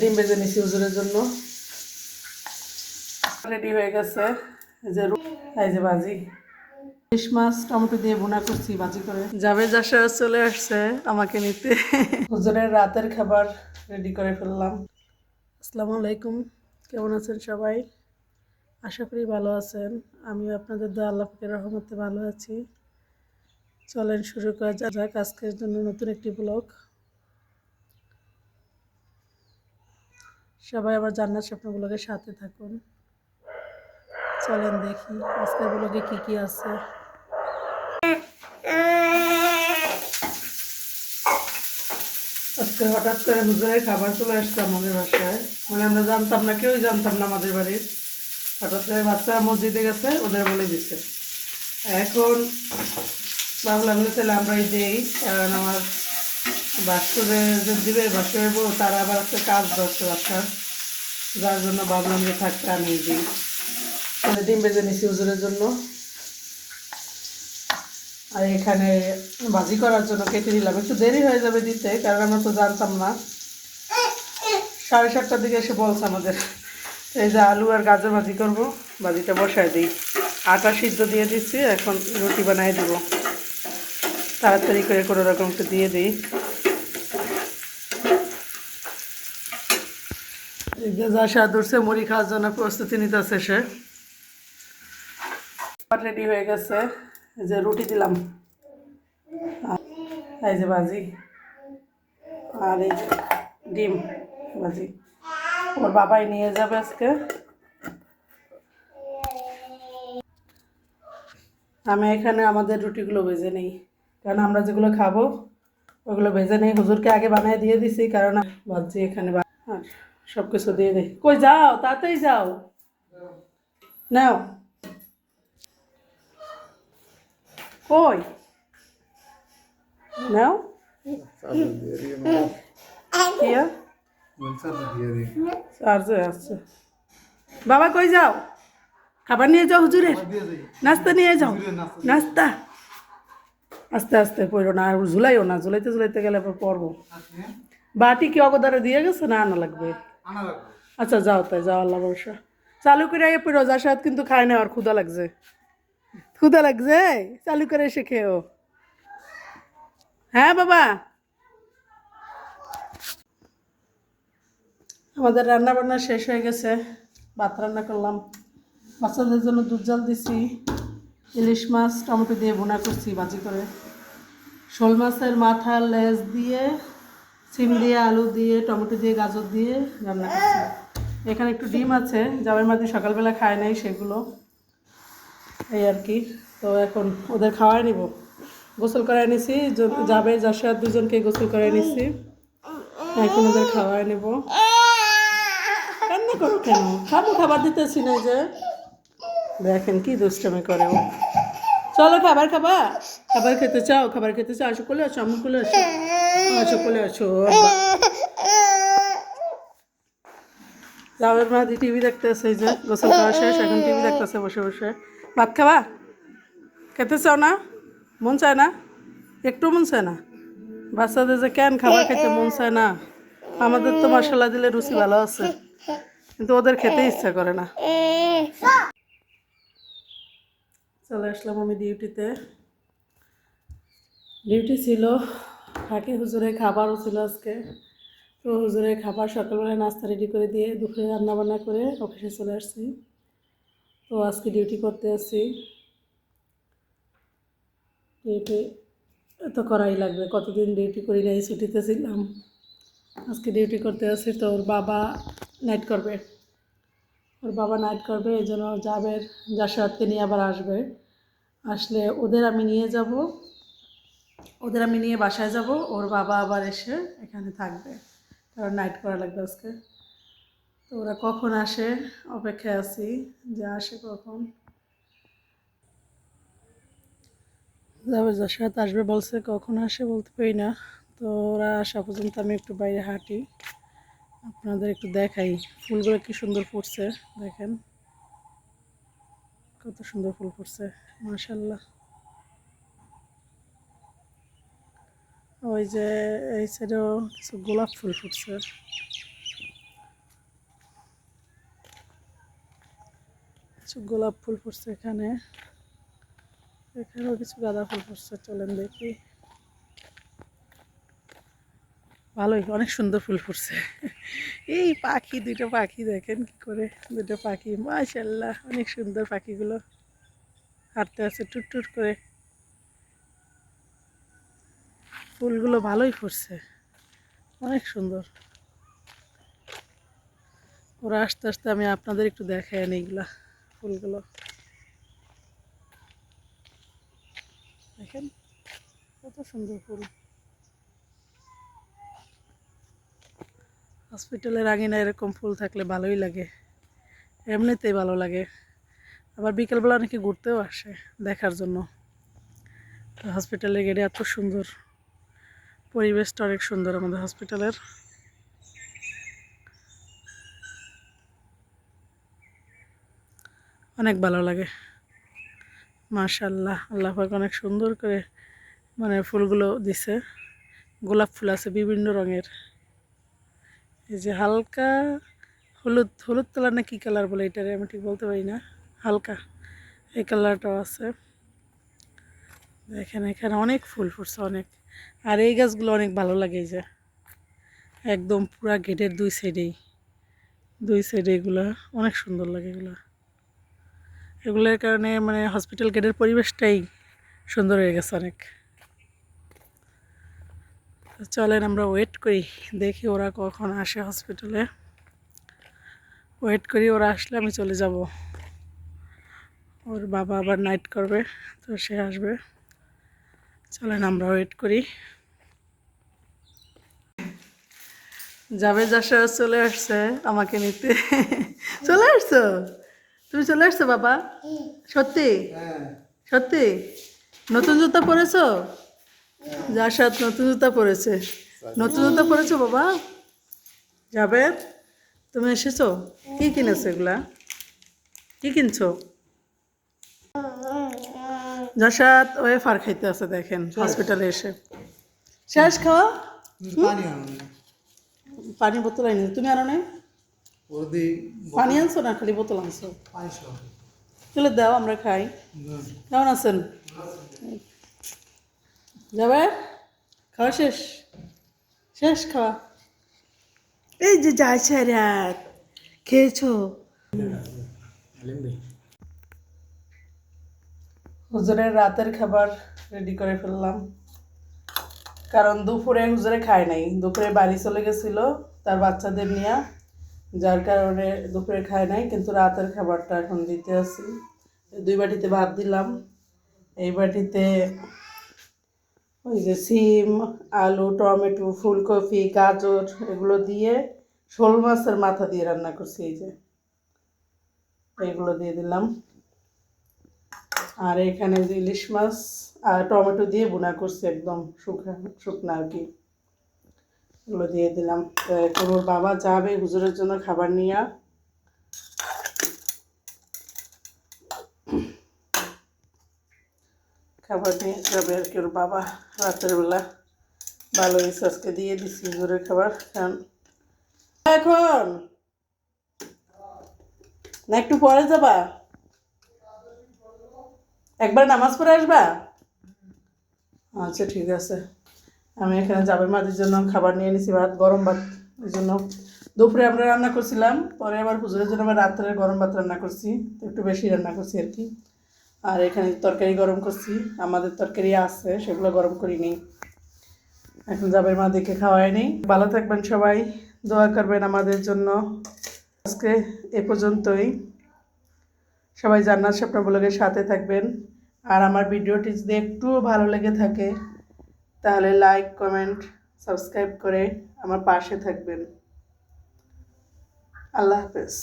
ডিম বেজে নিছি হুজুরের জন্য। রেডি হয়ে গেছে। যে এই যে ভাজি ইলিশ মাছ, টমেটো দিয়ে বোনা করছি ভাজি করে। যাবে যাসা চলে আসছে আমাকে নিতে। হুজুরের রাতের খাবার রেডি করে ফেললাম। আসসালামু আলাইকুম। কেমন আছেন সবাই? আশা করি ভালো আছেন। আমিও আপনাদের দোয়া আল্লাহকে রহমতে ভালো আছি। চলেন শুরু করা যাক। আজকের জন্য নতুন একটি ব্লগ। সবাই আবার জান্নাত স্বপ্ন ব্লগের সাথে থাকুন। চলেন দেখি আজকের ব্লগে কি কি আছে। আজকে হঠাৎ করে হুজুরের খাবার চলে আসছে আমাদের বাসায়। মানে আমরা জানতাম না, কেউই জানতাম না আমাদের বাড়ির। হঠাৎ করে বাচ্চারা মসজিদে গেছে, ওদের বলে দিচ্ছে এখন ভাবলাম তাহলে আমরাই দেই, কারণ আমার যে দিবে বউ, তারা আবার একটা কাজ ধরছে বাচ্চার যার জন্য ভাবলাম যে থাকতে আমি দিই তাহলে ডিম বেজে নিছি হুজুরের জন্য। আর এখানে ভাজি করার জন্য কেটে দিলাম একটু দেরি হয়ে যাবে দিতে, কারণ আমরা তো জানতাম না। সাড়ে সাতটার দিকে এসে বলছে আমাদের, এই যে আলু আর গাজর ভাজি করব, ভাজিটা বসায় দিই। আটা সিদ্ধ দিয়ে দিচ্ছি, এখন রুটি বানিয়ে দিব। তাড়াতাড়ি করে কোনো রকম একটু দিয়ে দিই। যে যা মুড়ি খাওয়ার জন্য প্রস্তুতি নিতেছে সে। রেডি হয়ে গেছে যে রুটি দিলাম। এই যে ভাজি, আর এই যে ডিম ভাজি। ওর বাবাই নিয়ে যাবে আজকে। আমি এখানে আমাদের রুটিগুলো ভেজে নেই, কারণ আমরা যেগুলো খাব, ওগুলো ভেজে নেই। হুজুরকে আগে বানিয়ে দিয়ে দিছি, কারণ ভাবছি এখানে আর সব কিছু দিয়ে দিই কই যাও তাতেই যাও নাও কই নাও কিয়া চার্জে আসছে বাবা কই যাও খাবার নিয়ে যাও হুজুরের নাস্তা নিয়ে যাও নাস্তা আস্তে আস্তে পড়ো না আর ঝুলাইও না ঝুলাইতে ঝুলাইতে গেলে আবার পড়ব বাটি কি অগদারে দিয়ে গেছে না আনা লাগবে আচ্ছা যাও তাই, যাও আল্লাহ বর্ষা চালু করে আগে যার কিন্তু খায় না, আর ক্ষুদা লাগছে। ক্ষুদা লাগছে? চালু করে এসে খেও হ্যাঁ বাবা? আমাদের রান্না বান্না শেষ হয়ে গেছে। ভাত রান্না করলাম। বাচ্চাদের জন্য দুধ জাল দিছি, ইলিশ মাছ, টমেটো দিয়ে বোনা করছি ভাজি করে। শোল মাছের মাথা লেজ দিয়ে সিম দিয়ে, আলু দিয়ে, টমেটো দিয়ে, গাজর দিয়ে রান্না করছি। এখানে একটু ডিম আছে, জামাই মাঝে সকালবেলা খায় নাই সেগুলো, এই আর কি। তো এখন ওদের খাওয়াই নিব। গোসল করাই নিছি যাবে যার দুজনকে গোসল করাই নিছি। এখন ওদের খাওয়াই নেব। কান্না করো কেন? খাব, খাবার দিতেছি না যে। দেখেন কি দুষ্টামি করে ও। চলো খাবার খাবা? খাবার খেতে চাও, খাবার খেতে চাও, আসো কোলে আসো আমি কোলে আসো। আসো মাদি টিভি যে গোসল করা শেষ, এখন টিভি বসে বসে। ভাত খাবা? খেতে চাও না? মন চায় না? একটু মন চায় না? বাচ্চাদের যে খাবার খেতে মন চায় না? আমাদের তো মশলা দিলে রুচি ভালো আছে। কিন্তু ওদের খেতে ইচ্ছা করে না। চলে আসলাম আমি ডিউটিতে। ডিউটি ছিল ফাঁকে হুজুরের খাবারও ছিল আজকে। তো হুজুরের খাবার সকালবেলায় নাস্তা রেডি করে দিয়ে দুপুরে রান্না বান্না করে অফিসে চলে আসছি। তো আজকে ডিউটি করতে আসছি। ডিউটি তো করাই লাগবে, কতদিন ডিউটি করি নাই ছুটিতে ছিলাম। আজকে ডিউটি করতে আসছি তো ওর বাবা নাইট করবে। ওর বাবা নাইট করবে, এই জন্য যাবে জাসাদকে নিয়ে আবার আসবে। আসলে ওদের আমি নিয়ে যাব। ওদের আমি নিয়ে বাসায় যাব, ওর বাবা আবার এসে এখানে থাকবে। কারণ নাইট করা লাগবে আজকে। তো ওরা কখন আসে? অপেক্ষায় আছি যে আসে কখন। যশোর আসবে বলছে কখন আসে বলতে পারি না। তো ওরা আসা পর্যন্ত আমি একটু বাইরে হাঁটি। আপনাদের একটু দেখাই। ফুলগুলো কি সুন্দর ফুটছে, দেখেন। কত সুন্দর ফুল ফুটছে মাশাল্লাহ ওই যে এই সাইডেও কিছু গোলাপ ফুল ফুটছে। কিছু গোলাপ ফুল ফুটছে এখানে। এখানেও কিছু গাঁদা ফুল ফুটছে, চলেন দেখি। ভালোই, অনেক সুন্দর ফুল ফুটছে। এই পাখি দুটো পাখি দেখেন কি করে। দুটো পাখি মাশাল্লাহ অনেক সুন্দর পাখিগুলো। হাঁটতে আছে টুট টুট করে। ফুলগুলো ভালোই ফুটছে। অনেক সুন্দর। ওরা আস্তে আস্তে আমি আপনাদের একটু দেখাই আনি এগুলা ফুলগুলো। দেখেন, কত সুন্দর ফুল। হসপিটালের আঙিনা এরকম ফুল থাকলে ভালোই লাগে। এমনিতেই ভালো লাগে। আবার বিকেলবেলা অনেকে ঘুরতেও আসে দেখার জন্য। হসপিটালের গেটে এত সুন্দর। পরিবেশটা অনেক সুন্দর আমাদের হসপিটালের অনেক ভালো লাগে। মাশাল্লাহ আল্লাহ পাক অনেক সুন্দর করে মানে ফুলগুলো দিছে। গোলাপ ফুল আছে বিভিন্ন রঙের। এই যে হালকা হলুদ হলুদ কালার না কী কালার বলে এটারে আমি ঠিক বলতে পারি না। হালকা এই কালারটাও আছে। দেখেন এখানে অনেক ফুল ফুটছে অনেক। আর এই গাছগুলো অনেক ভালো লাগে যে। একদম পুরা গেটের দুই সাইডেই। দুই সাইডে এগুলো, অনেক সুন্দর লাগে এগুলো। এগুলোর কারণে মানে হসপিটাল গেটের পরিবেশটাই সুন্দর হয়ে গেছে অনেক। চলেন আমরা ওয়েট করি, দেখি ওরা কখন আসে হসপিটালে ওয়েট করি, ওরা আসলে আমি চলে যাব। ওর বাবা আবার নাইট করবে, তো সে আসবে। চলেন আমরা ওয়েট করি। যাবে যাসা চলে আসছে আমাকে নিতে। চলে আসছো? তুমি চলে আসছো বাবা? সত্যি? সত্যি? নতুন জুতা পরেছো? যাসাদ নতুন জুতা পরেছে। নতুন জুতা পরেছো বাবা? যাবে তুমি এসেছ? কি কিনেছো এগুলা? কি কিনছো? যাসাদ ওয়ে ফার খাইতে আছে দেখেন হসপিটালে এসে। শেষ খাওয়া? পানি আনো পানি বোতল আনি তুমি আনো নাই? ওদি পানি আনছো না খালি বোতল আনছো? চলে দাও আমরা খাই। কেমন আছেন? যাবে? খাওয়া শেষ? শেষ খাওয়া? এই যে যাইছে রাত খেয়েছো? হুজুরের রাতের খাবার রেডি করে ফেললাম। কারণ দুপুরে হুজুরে খায় নাই। দুপুরে বাড়ি চলে গেছিল তার বাচ্চাদের নিয়ে, যার কারণে দুপুরে খায় নাই, কিন্তু রাতের খাবারটা এখন দিতে আসি দুই বাটিতে ভাত দিলাম। এই বাটিতে ওই যে সিম, আলু, টমেটো, ফুলকপি, গাজর এগুলো দিয়ে শোল মাছের মাথা দিয়ে রান্না করছি এই যে। এইগুলো দিয়ে দিলাম। আর এখানে যে ইলিশ মাছ আর টমেটো দিয়ে বোনা করছি একদম শুকনা শুকনা আর কি। এগুলো দিয়ে দিলাম। তো ওর বাবা যাবে হুজুরের জন্য খাবার নিয়ে। খাবার নিয়ে যাবে আর কি ওর বাবা। রাতের বেলা ভালো আজকে দিয়ে দিছি হুজুরের খাবার, কারণ এখন। না, একটু পরে যাবা? একবার নামাজ পড়ে আসবা? আচ্ছা ঠিক আছে। আমি এখানে যাবের মাদের জন্য খাবার নিয়ে নিছি ভাত, গরম ভাত ওই জন্য। দুপুরে আমরা রান্না করছিলাম, পরে আবার পুজোর জন্য আবার রাত্রে গরম ভাত রান্না করছি, একটু বেশি রান্না করছি আর কি। আর এখানে তরকারি গরম করছি, আমাদের তরকারি আছে, সেগুলো গরম করিনি। এখন যাবের মা দেখে খাওয়াই নেই। ভালো থাকবেন সবাই, দোয়া করবেন আমাদের জন্য। আজকে এ পর্যন্তই। সবাই জান্নাত স্বপ্ন ব্লগের সাথে থাকবেন। আর আমার ভিডিওটি যদি একটুও ভালো লেগে থাকে, তাহলে লাইক কমেন্ট সাবস্ক্রাইব করে আমার পাশে থাকবেন। আল্লাহ হাফেজ।